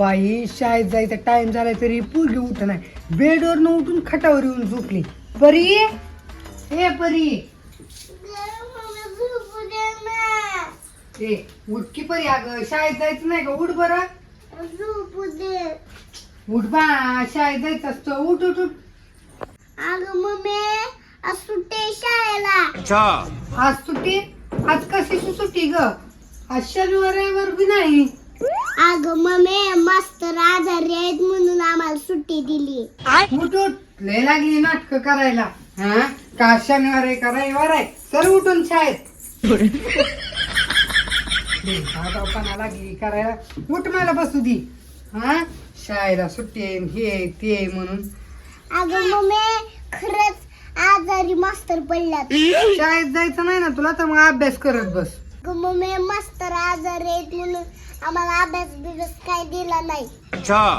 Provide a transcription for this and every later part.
बाई शाळेत जायचा टाइम झालाय तरी पोरगी उठ नाही बेडवर न उठून खटावर येऊन झोपली. परी? ए परी. ए उठ की परी अगं. शाळेत जायचं नाही का? उठ बरं. उठ बा. शाळेत जायचं असतं. उठ उठ उठ. अगं मम्मी आज सुट्टी शाळेला. आज सुट्टी? आज कशी सुट्टी ग? आज शनिवार रविवार बी नाही. अगं मम्मी मास्तर आजारी आहेत म्हणून आम्हाला सुट्टी दिली. उठ उठ लय लागली नाटक करायला हा? का शनिवार आहे का रविवार आहे? चल उठून शाळेत. धावधावपणा लागली करायला. उठ मला बसू दी. हा? शाळेला सुट्टी आहे, हे आहे, ते आहे म्हणून. अगं मम्मी खरंच आजारी मास्तर पडल्यात. शाळेत जायचं नाही ना तुला तर मग अभ्यास करत बस. मम्मी मास्तर आजारी आहेत म्हणून आम्हाला अभ्यास बिभ्यास काय दिला नाही.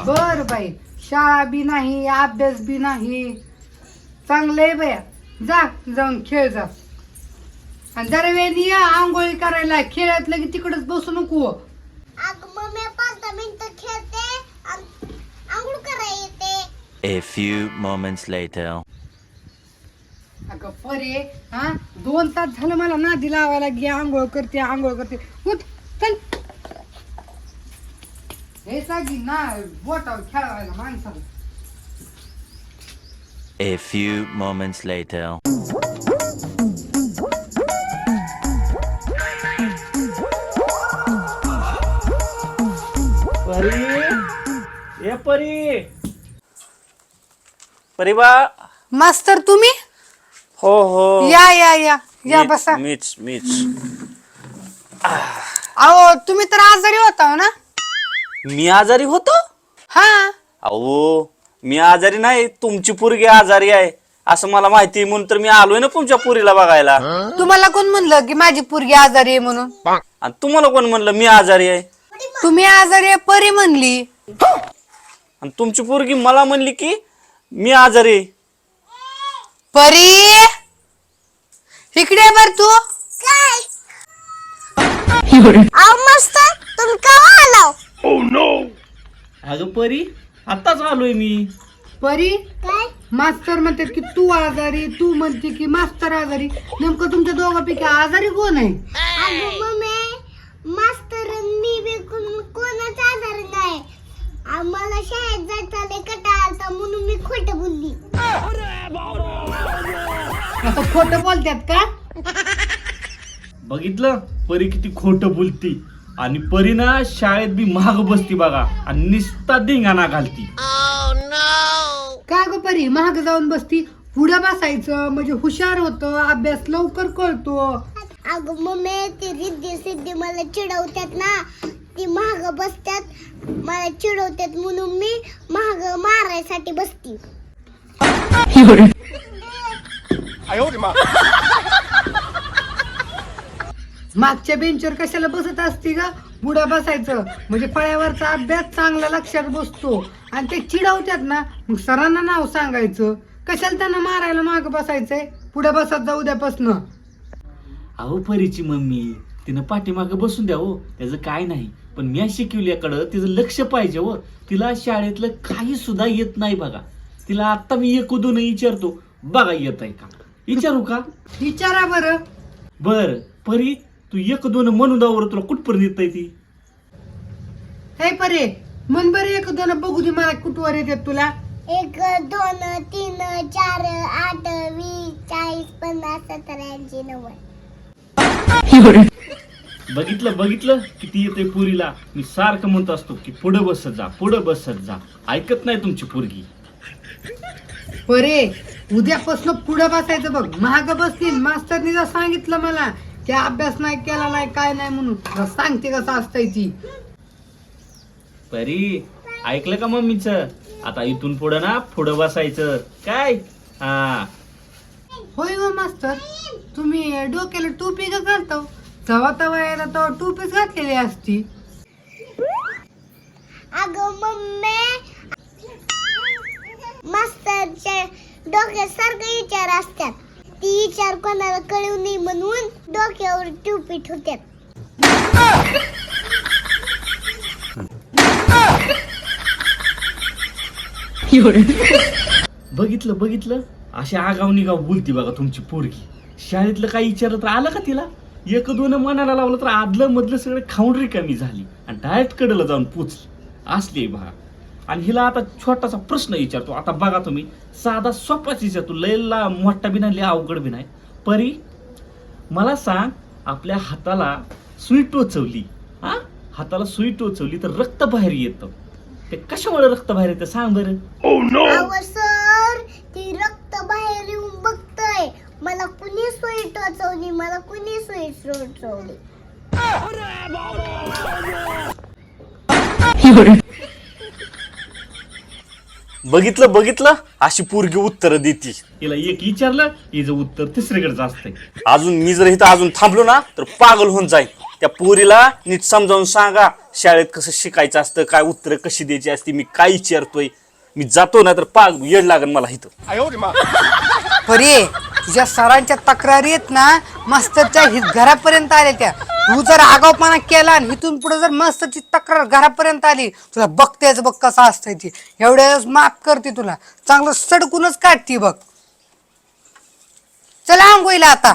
बर बाई शाळा बी नाही अभ्यास बी नाही. चांगलंय बया जा जाऊन खेळ जा. आणि जरा वेळ ये आंघोळी करायला. खेळातलं की तिकडच बसू नको. अगं मम्मी पाच दहा मिनिटं खेळते आणि आंघोळ करायला येते. A few moments later. अगं परे हा? दोन तास झालं मला नादी लावायला गे आंघोळ करते आंघोळ करते. उठ चल. हे सागी ना बोटावर खेळायला माणसाला. A few moments later. परी ए परी. परी बा. मास्तर तुम्ही? हो हो. या या या. या बसा. मीच मीच. अहो तुम्ही तर आजारी होता हो ना? मी आजारी होतो? हा. अहो मी आजारी नाही तुमची पोरगी आजारी आहे. असं मला माहिती आहे म्हणून तर मी आलोय ना तुमच्या पुरीला बघायला. तुम्हाला कोण म्हणलं की माझी पोरगी आजारी आहे म्हणून? आणि तुम्हाला कोण म्हणलं मी आजारी आहे? तुम्ही आजारी आहे परी म्हणली. आणि तुमची पोरगी मला म्हणली की मी आजारी आहे. परी? इकडे बर तू. काय? तुम्ही केव्हा आलाव? अगं परी आताच आलोय मी. परी काय? मास्तर म्हणतात की तू आजारी तू म्हणते की मास्तर आजारी. नेमकं तुमच्या दोघांपैकी आजारी कोण आहे? अगं मम्मी मास्तर मी बी कोण- कोणाच आधार नाही. आम्हाला शाळेत जायचा लय कटाळा आलता म्हणून मी खोटं बोलली. आता खोटं बोलतात का? बघितलं? परी किती खोटं बोलती. आणि परी ना शाळेत बी महाग बसती बघा. आणि निस्ता धिंगाणा घालती. का ग परी? महाग जाऊन बसती. पुढे बसायचं म्हणजे हुशार होतं अभ्यास लवकर कळतो. अगं मम्मी ती रिद्धी सिद्धी मला चिडवतात ना. ती महाग बसतात मला चिडवतात म्हणून मी महाग मारायसाठी बसती. मागच्या बेंचवर कशाला बसत असती का पुढे बसायचं. म्हणजे फळ्यावरचा अभ्यास चांगला लक्षात बसतो. आणि ते चिडवतात ना मग सरांना नाव सांगायचं. कशाला त्यांना मारायला माग बसायचंय? पुढे बसत जाऊ उद्यापासनं. अहो परीची मम्मी तिनं पाठीमागं बसून द्या हो. त्याचं काय नाही. पण मी शिकवल्याकडं तिचं लक्ष पाहिजे हो. तिला शाळेतलं काही सुद्धा येत नाही बघा. तिला आता मी एक दोन विचारतो. बघा येत आहे का? विचारू का? विचारा बरं. बर परी तू एक दोन म्हणून दावर तुला कुठपर्यंत येत? ती हे परे मन बरं एक दोन बघू दे मला कुठवर येतात तुला. एक दोन तीन चार आठ वीस चाळीस पन्नास सतरा ऐंशी नव्वद. बघितलं बघितलं? किती येते पुरीला? मी सारखं म्हणत असतो की पुढं बसत जा पुढं बसत जा. ऐकत नाही तुमची पोरगी. परे उद्यापासून पुढे बसायचं बघ. महाग बसतील. मास्तरनी जर सांगितलं मला की अभ्यास नाही केला नाही काय नाही म्हणून तर सांगते कसं असतंय ती. परी ऐकलं का मम्मीच? आता इथून पुढं ना पुढं बसायचं. काय? हा. होय हो मास्तर. तुम्ही डोक्याला टोपी का घालतो तवा तवा यायला तेव्हा टोपीच घातलेली असती. अगं मम्मी मास्तरच्या डोक्यात सारखे विचार असतात. ती विचार कोणाला कळू नये म्हणून डोक्यावर टोपी ठेवतात. बघितलं बघितलं? अशी आगाव निगाव बोलती बघा तुमची पोरगी. शाळेतलं काही विचारलं तर आलं का तिला? एक दोन मनाला लावलं तर आदलं मधलं सगळं खाऊन रिकामी झाली. आणि डायरेक्ट कडला जाऊन पोचली. असली बघा आणि हिला आता छोटासा प्रश्न विचारतो. आता बघा तुम्ही साधा सोपाच विचारतो लयला मोठा बी नाही लय अवघड बी नाही. परी मला सांग आपल्या हाताला सुई टोचवली हा? हाताला सुई टोचवली तर रक्त बाहेर येतं. ते कशामुळे रक्त बाहेर येतं सांग बरं? अहो सर ती रक्त बाहेर येऊन बघतय. मला कुणी सोयी टोचवली मला कुणी सोयी टोचवली बघितलं बघितलं अशी पोरगी उत्तर देती. हिला एक विचारलं हिचं उत्तर तिसरीकडे असतंय. अजून मी जर इथं अजून थांबलो ना तर पागल होऊन जाईल त्या पोरीला नीट समजावून सांगा शाळेत कसं शिकायचं असतं काय उत्तर कशी द्यायची असते मी काय विचारतोय. मी जातो ना तर पाग येड लागन मला इथं. परे तुझ्या सरांच्या तक्रारी आहेत ना मास्तरच्या हि- घरापर्यंत आल्या त्या. तू जर आगावपणा केला आणि इथून पुढे जर मास्तरची तक्रार घरापर्यंत आली तुला बघतेच बघ कसं असतंय ती. एवढ्या वेळेस माफ करते तुला. चांगलं सडकूनच काढती बघ. चला आंघोळीला आता.